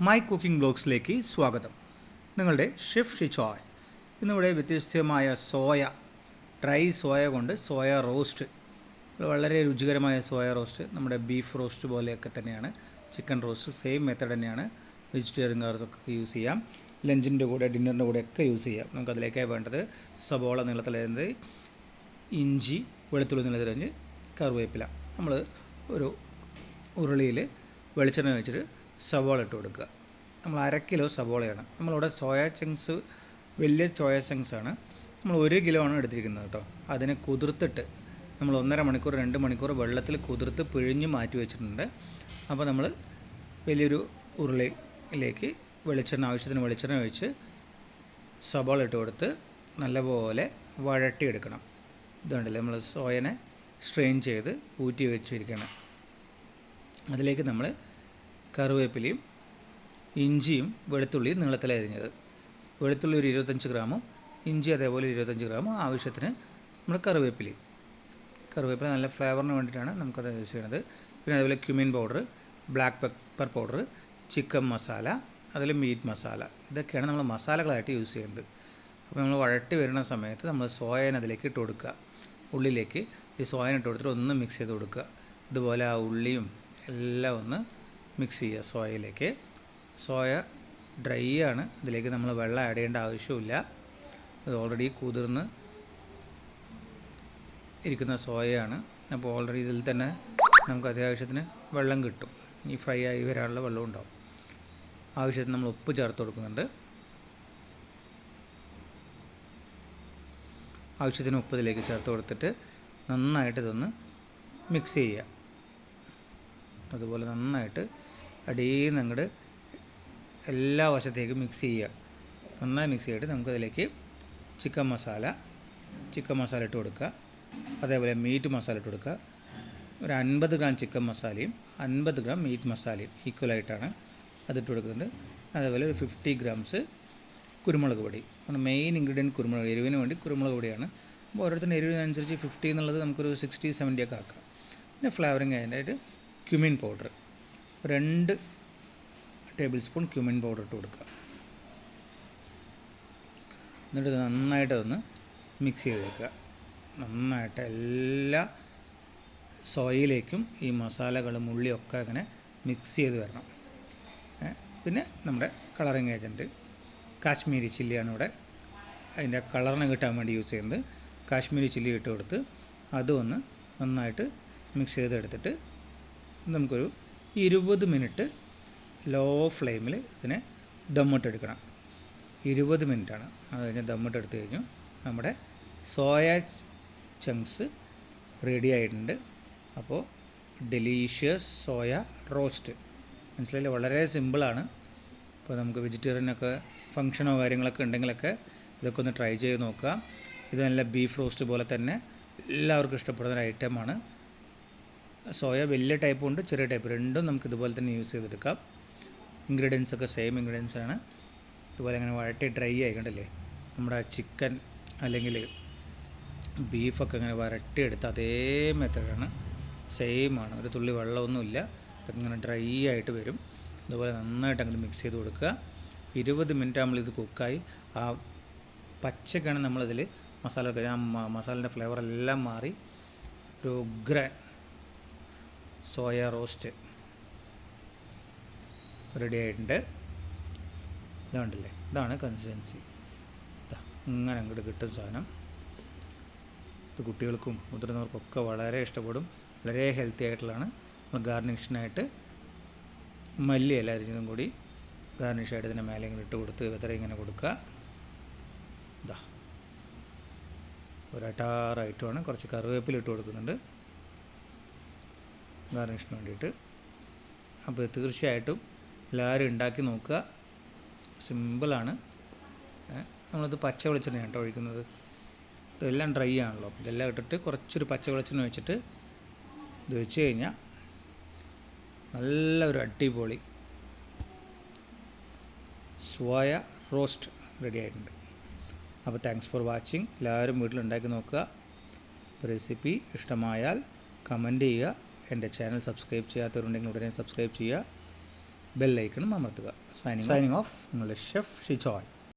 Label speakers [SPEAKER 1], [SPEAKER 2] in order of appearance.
[SPEAKER 1] My cooking ബ്ലോഗ്സിലേക്ക് സ്വാഗതം. നിങ്ങളുടെ chef Shichoy ഇന്നിവിടെ വ്യത്യസ്തമായ സോയ ഡ്രൈ സോയ കൊണ്ട് സോയ റോസ്റ്റ് വളരെ രുചികരമായ സോയ റോസ്റ്റ് നമ്മുടെ ബീഫ് റോസ്റ്റ് പോലെയൊക്കെ തന്നെയാണ്. ചിക്കൻ റോസ്റ്റ് സെയിം മെത്തേഡ് തന്നെയാണ്. വെജിറ്റേറിയൻ കാർസൊക്കെ യൂസ് ചെയ്യാം. ലഞ്ചിന്റെ കൂടെ ഡിന്നറിന്റെ കൂടെ ഒക്കെ യൂസ് ചെയ്യാം. നമുക്കതിലേക്കാണ് വേണ്ടത് സബോള നീളത്തിലരിഞ്ഞത് ഇഞ്ചി വെളുത്തുള്ളി നീളത്തിലരിഞ്ഞ് കറിവേപ്പില. നമ്മൾ ഒരു ഉരുളിയിൽ വെളിച്ചെണ്ണ വെച്ചിട്ട് സവോള ഇട്ട് കൊടുക്കുക. നമ്മൾ അര കിലോ സവോളയാണ്. നമ്മളിവിടെ സോയ ചങ്ക്സ് വലിയ സോയ ചങ്ക്സ് ആണ്. നമ്മൾ ഒരു കിലോ ആണ് എടുത്തിരിക്കുന്നത് കേട്ടോ. അതിനെ കുതിർത്തിട്ട് നമ്മൾ ഒന്നര മണിക്കൂർ രണ്ട് മണിക്കൂർ വെള്ളത്തിൽ കുതിർത്ത് പിഴിഞ്ഞ് മാറ്റി വെച്ചിട്ടുണ്ട്. അപ്പോൾ നമ്മൾ വലിയൊരു ഉരുളിയിലേക്ക് വെളിച്ചെണ്ണ ആവശ്യത്തിന് വെളിച്ചെണ്ണ ഒഴിച്ച് സബോള ഇട്ട് കൊടുത്ത് നല്ലപോലെ വഴട്ടിയെടുക്കണം. ഇതുണ്ടല്ലേ നമ്മൾ സോയനെ സ്ട്രെയിൻ ചെയ്ത് ഊറ്റി വെച്ചിരിക്കണം അതിലേക്ക് നമ്മൾ കറിവേപ്പിലയും ഇഞ്ചിയും വെളുത്തുള്ളിയും നീളത്തിലരിഞ്ഞത് വെളുത്തുള്ളി ഒരു ഇരുപത്തഞ്ച് ഗ്രാമും ഇഞ്ചി അതേപോലെ ഇരുപത്തഞ്ച് ഗ്രാമും ആവശ്യത്തിന് നമ്മൾ കറിവേപ്പിലയും കറിവേപ്പില നല്ല ഫ്ലേവറിന് വേണ്ടിയിട്ടാണ് നമുക്കത് യൂസ് ചെയ്യുന്നത്. പിന്നെ അതേപോലെ cumin powder black pepper powder chicken masala അതിൽ മീറ്റ് മസാല ഇതൊക്കെയാണ് നമ്മൾ മസാലകളായിട്ട് യൂസ് ചെയ്യുന്നത്. അപ്പോൾ നമ്മൾ വഴട്ടി വരുന്ന സമയത്ത് നമ്മൾ സോയൻ അതിലേക്ക് ഇട്ട് കൊടുക്കുക. ഉള്ളിലേക്ക് ഈ സോയൻ ഇട്ട് കൊടുത്തിട്ട് ഒന്ന് മിക്സ് ചെയ്ത് കൊടുക്കുക. ഇതുപോലെ ആ ഉള്ളിയും എല്ലാം ഒന്ന് മിക്സ് ചെയ്യുക സോയയിലേക്ക്. സോയ ഡ്രൈ ആണ്. ഇതിലേക്ക് നമ്മൾ വെള്ളം ആഡ് ചെയ്യേണ്ട ആവശ്യമില്ല. ഇത് ഓൾറെഡി കുതിർന്ന് ഇരിക്കുന്ന സോയയാണ്. അപ്പോൾ ഓൾറെഡി ഇതിൽ തന്നെ നമുക്ക് അത്യാവശ്യത്തിന് വെള്ളം കിട്ടും. ഈ ഫ്രൈ ആയി വരാനുള്ള വെള്ളം ഉണ്ടാവും. ആവശ്യത്തിന് നമ്മൾ ഉപ്പ് ചേർത്ത് കൊടുക്കുന്നുണ്ട്. ആവശ്യത്തിന് ഉപ്പ് ഇതിലേക്ക് ചേർത്ത് കൊടുത്തിട്ട് നന്നായിട്ട് ഇതൊന്ന് മിക്സ് ചെയ്യുക. അതുപോലെ നന്നായിട്ട് അടിയിൽ അങ്ങോട്ട് എല്ലാ വശത്തേക്കും മിക്സ് ചെയ്യുക. നന്നായി മിക്സ് ചെയ്തിട്ട് നമുക്കതിലേക്ക് ചിക്കൻ മസാല ചിക്കൻ മസാല ഇട്ട് കൊടുക്കുക. അതേപോലെ മീറ്റ് മസാല ഇട്ട് കൊടുക്കുക. ഒരു അൻപത് ഗ്രാം ചിക്കൻ മസാലയും അൻപത് ഗ്രാം മീറ്റ് മസാലയും ഈക്വലായിട്ടാണ് അതിട്ട് കൊടുക്കുന്നത്. അതേപോലെ ഒരു ഫിഫ്റ്റി ഗ്രാംസ് കുരുമുളക് പൊടി. നമ്മുടെ മെയിൻ ഇൻഗ്രീഡിയന്റ് കുരുമുളക് എരിവിന് വേണ്ടി കുരുമുളക് പൊടിയാണ്. അപ്പോൾ ഓരോരുത്തരുടെ എരിവിനനുസരിച്ച് ഫിഫ്റ്റി എന്നുള്ളത് നമുക്കൊരു സിക്സ്റ്റി സെവന്റി ഒക്കെ ആക്കാം. പിന്നെ ഫ്ലേവറിങ് അതിനായിട്ട് ക്യുമിൻ പൗഡർ രണ്ട് ടേബിൾ സ്പൂൺ ക്യുമിൻ പൗഡർ ഇട്ട് കൊടുക്കുക. എന്നിട്ട് നന്നായിട്ടതൊന്ന് മിക്സ് ചെയ്ത് വെക്കുക. നന്നായിട്ട് എല്ലാ സോയിലേക്കും ഈ മസാലകളും ഉള്ളിയൊക്കെ അങ്ങനെ മിക്സ് ചെയ്ത് വരണം. പിന്നെ നമ്മുടെ കളറിങ് ഏജന്റ് കാശ്മീരി ചില്ലിയാണ് ഇവിടെ. അതിന്റെ കളറിന് കിട്ടാൻ വേണ്ടി യൂസ് ചെയ്യുന്നത്. കാശ്മീരി ചില്ലി ഇട്ട് കൊടുത്ത് അതും ഒന്ന് നന്നായിട്ട് മിക്സ് ചെയ്തെടുത്തിട്ട് നമുക്കൊരു ഇരുപത് മിനിറ്റ് ലോ ഫ്ലെയിമിൽ ഇതിനെ ദമ്മിട്ടെടുക്കണം ഇരുപത് മിനിറ്റാണ്. അത് കഴിഞ്ഞ് ദമ്മിട്ടെടുത്ത് കഴിഞ്ഞു. നമ്മുടെ സോയ ചങ്ക്സ് റെഡി ആയിട്ടുണ്ട്. അപ്പോൾ ഡെലീഷ്യസ് സോയ റോസ്റ്റ് മനസ്സിലായില്ലേ? വളരെ സിമ്പിളാണ് ഇപ്പോൾ നമുക്ക് വെജിറ്റേറിയനൊക്കെ ഫങ്ഷനോ കാര്യങ്ങളൊക്കെ ഉണ്ടെങ്കിലൊക്കെ ഇതൊക്കെ ഒന്ന് ട്രൈ ചെയ്ത് നോക്കുക ഇത് നല്ല ബീഫ് റോസ്റ്റ് പോലെ തന്നെ എല്ലാവർക്കും ഇഷ്ടപ്പെടുന്ന ഒരു ഐറ്റമാണ് സോയ വലിയ ടൈപ്പും ഉണ്ട് ചെറിയ ടൈപ്പ് രണ്ടും നമുക്ക് ഇതുപോലെ തന്നെ യൂസ് ചെയ്തെടുക്കാം. ഇൻഗ്രീഡിയൻസ് ഒക്കെ സെയിം ഇൻഗ്രീഡിയൻസ് ആണ്. ഇതുപോലെ അങ്ങനെ വഴട്ടി ഡ്രൈ ആയിക്കണ്ടല്ലേ നമ്മുടെ ചിക്കൻ അല്ലെങ്കിൽ ബീഫൊക്കെ അങ്ങനെ വരട്ടിയെടുത്ത് അതേ മെത്തേഡാണ് സെയിമാണ് ഒരു തുള്ളി വെള്ളമൊന്നുമില്ല. ഇങ്ങനെ ഡ്രൈ ആയിട്ട് വരും. അതുപോലെ നന്നായിട്ട് അങ്ങോട്ട് മിക്സ് ചെയ്ത് കൊടുക്കുക. ഇരുപത് മിനിറ്റ് ഇത് കുക്കായി ആ പച്ചക്കാണ് നമ്മളിതിൽ മസാല മസാലന്റെ ഫ്ലേവർ എല്ലാം മാറി. ഒരു ഉഗ്രൻ സോയ റോസ്റ്റ് റെഡി ആയിട്ടുണ്ട്. ഇതാണ്ടല്ലേ? ഇതാണ് കൺസിസ്റ്റൻസി ഇങ്ങനെ അങ്ങോട്ട് കിട്ടും സാധനം. ഇത് കുട്ടികൾക്കും മുതിർന്നവർക്കൊക്കെ വളരെ ഇഷ്ടപ്പെടും. വളരെ ഹെൽത്തി ആയിട്ടുള്ളതാണ്. നമ്മൾ ഗാർണിഷിനായിട്ട് മല്ലി എല്ലാവരും കൂടി ഗാർണിഷായിട്ട് ഇതിന്റെ മേലെ ഇങ്ങനെ ഇട്ട് കൊടുത്ത് വെത്ര ഇങ്ങനെ കൊടുക്കുക. ഇതാ ഒരട്ടാറായിട്ടുമാണ് കുറച്ച് കറിവേപ്പില ഇട്ട് കൊടുക്കുന്നുണ്ട്. ഗാർണിഷിന് വേണ്ടിയിട്ട്. അപ്പോൾ തീർച്ചയായിട്ടും എല്ലാവരും ഉണ്ടാക്കി നോക്കുക. സിമ്പിളാണ്. നമ്മളിത് പച്ച വെളിച്ചെണ്ണ കേട്ടോ ഒഴിക്കുന്നത്. ഇതെല്ലാം ഡ്രൈ ആണല്ലോ. ഇതെല്ലാം ഇട്ടിട്ട് കുറച്ചൊരു പച്ച വെളിച്ചെണ്ണ വെച്ചിട്ട് ഇത് വെച്ച് കഴിഞ്ഞാൽ നല്ല ഒരു അടിപൊളി സോയ റോസ്റ്റ് റെഡി ആയിട്ടുണ്ട്. അപ്പോൾ താങ്ക്സ് ഫോർ വാച്ചിങ് എല്ലാവരും വീട്ടിലുണ്ടാക്കി നോക്കുക. റെസിപ്പി ഇഷ്ടമായാൽ കമന്റ് ചെയ്യുക. എന്റെ ചാനൽ സബ്സ്ക്രൈബ് ചെയ്യാത്തവരുണ്ടെങ്കിൽ ഉടനെ സബ്സ്ക്രൈബ് ചെയ്യുക. ബെല്ലൈക്കണും അമർത്തുക. സൈനിങ് സൈനിങ് ഓഫ് നിങ്ങളുടെ ഷെഫ് ഷിച്ചോയ്